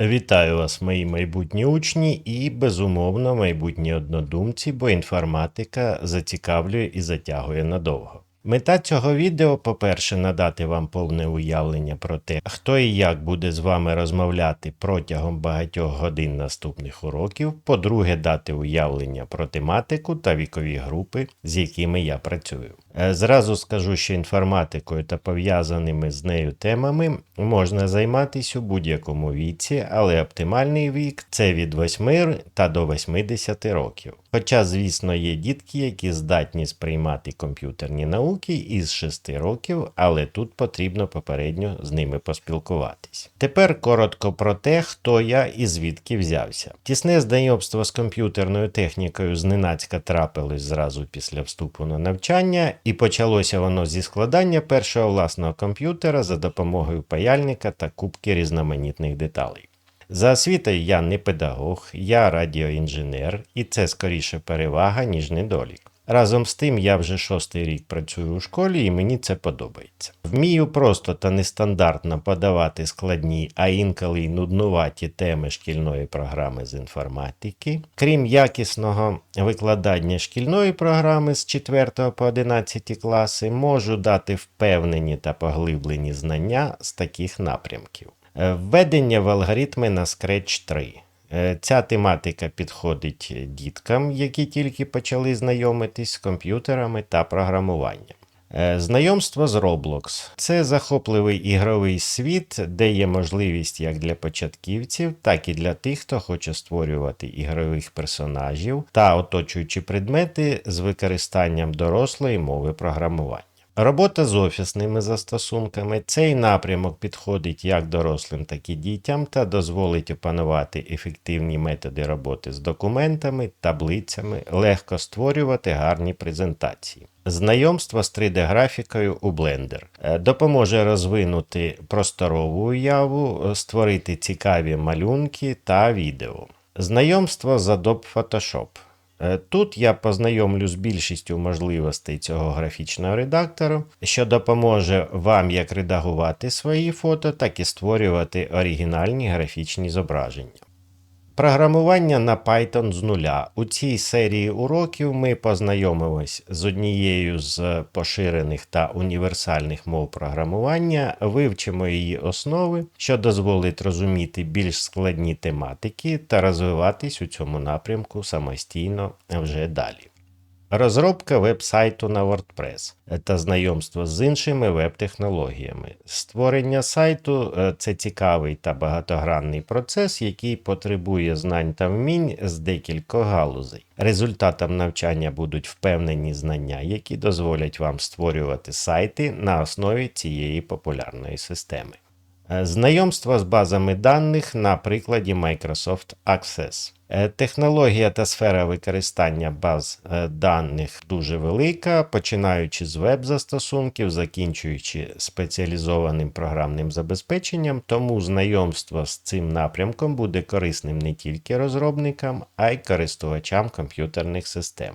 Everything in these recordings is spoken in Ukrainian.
Вітаю вас, мої майбутні учні і, безумовно, майбутні однодумці, бо інформатика зацікавлює і затягує надовго. Мета цього відео, по-перше, надати вам повне уявлення про те, хто і як буде з вами розмовляти протягом багатьох годин наступних уроків. По-друге, дати уявлення про тематику та вікові групи, з якими я працюю. Е, Зразу скажу, що інформатикою та пов'язаними з нею темами можна займатися у будь-якому віці, але оптимальний вік це від 8 та до 80 років. Хоча, звісно, є дітки, які здатні сприймати комп'ютерні науки із 6 років, але тут потрібно попередньо з ними поспілкуватись. Тепер коротко про те, хто я і звідки взявся. Тісне знайомство з комп'ютерною технікою зненацька трапилось зразу після вступу на навчання, і почалося воно зі складання першого власного комп'ютера за допомогою паяльника та кубки різноманітних деталей. За освітою я не педагог, я радіоінженер, і це скоріше перевага, ніж недолік. Разом з тим, я вже шостий рік працюю у школі, і мені це подобається. Вмію просто та нестандартно подавати складні, а інколи й нуднуваті теми шкільної програми з інформатики. Крім якісного викладання шкільної програми з 4 по 11 класи, можу дати впевнені та поглиблені знання з таких напрямків. Введення в алгоритми на Scratch 3. Е, Ця тематика підходить діткам, які тільки почали знайомитись з комп'ютерами та програмуванням. Е, Знайомство з Roblox це захопливий ігровий світ, де є можливість як для початківців, так і для тих, хто хоче створювати ігрових персонажів та оточуючі предмети з використанням дорослої мови програмування. Робота з офісними застосунками. Цей напрямок підходить як дорослим, так і дітям та дозволить опанувати ефективні методи роботи з документами, таблицями, легко створювати гарні презентації. Знайомство з 3D-графікою у Blender Е, допоможе розвинути просторову уяву, е, створити цікаві малюнки та відео. Знайомство з Adobe Photoshop. Е, Тут я познайомлю з більшістю можливостей цього графічного редактора, що допоможе вам як редагувати свої фото, так і створювати оригінальні графічні зображення. Програмування на Python з нуля. У цій серії уроків ми познайомимось з однією з поширених та універсальних мов програмування, вивчимо її основи, що дозволить розуміти більш складні тематики та розвиватись у цьому напрямку самостійно вже далі. Розробка веб-сайту на WordPress та знайомство з іншими веб-технологіями. Створення сайту е, це цікавий та багатогранний процес, який потребує знань та вмінь з декількох галузей. Результатом навчання будуть впевнені знання, які дозволять вам створювати сайти на основі цієї популярної системи. Е, Знайомство з базами даних на прикладі Microsoft Access. Е, Технологія та сфера використання баз е, даних дуже велика, починаючи з веб-застосунків, закінчуючи спеціалізованим програмним забезпеченням, тому знайомство з цим напрямком буде корисним не тільки розробникам, а й користувачам комп'ютерних систем.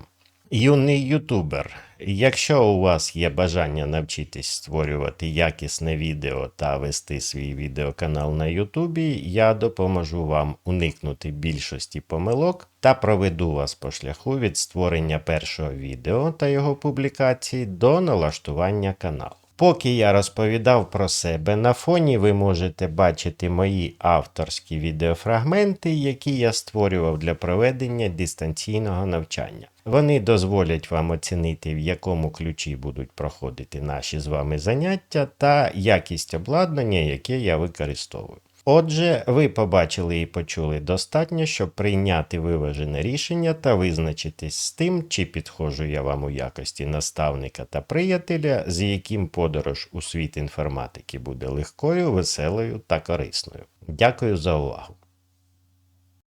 Юний ютубер. Якщо у вас є бажання навчитись створювати якісне відео та вести свій відеоканал на Ютубі, я допоможу вам уникнути більшості помилок та проведу вас по шляху від створення першого відео та його публікації до налаштування каналу. Поки я розповідав про себе, на фоні ви можете бачити мої авторські відеофрагменти, які я створював для проведення дистанційного навчання. Вони дозволять вам оцінити, в якому ключі будуть проходити наші з вами заняття та якість обладнання, яке я використовую. Отже, ви побачили і почули достатньо, щоб прийняти виважене рішення та визначитись з тим, чи підходжу я вам у якості наставника та приятеля, з яким подорож у світ інформатики буде легкою, веселою та корисною. Дякую за увагу!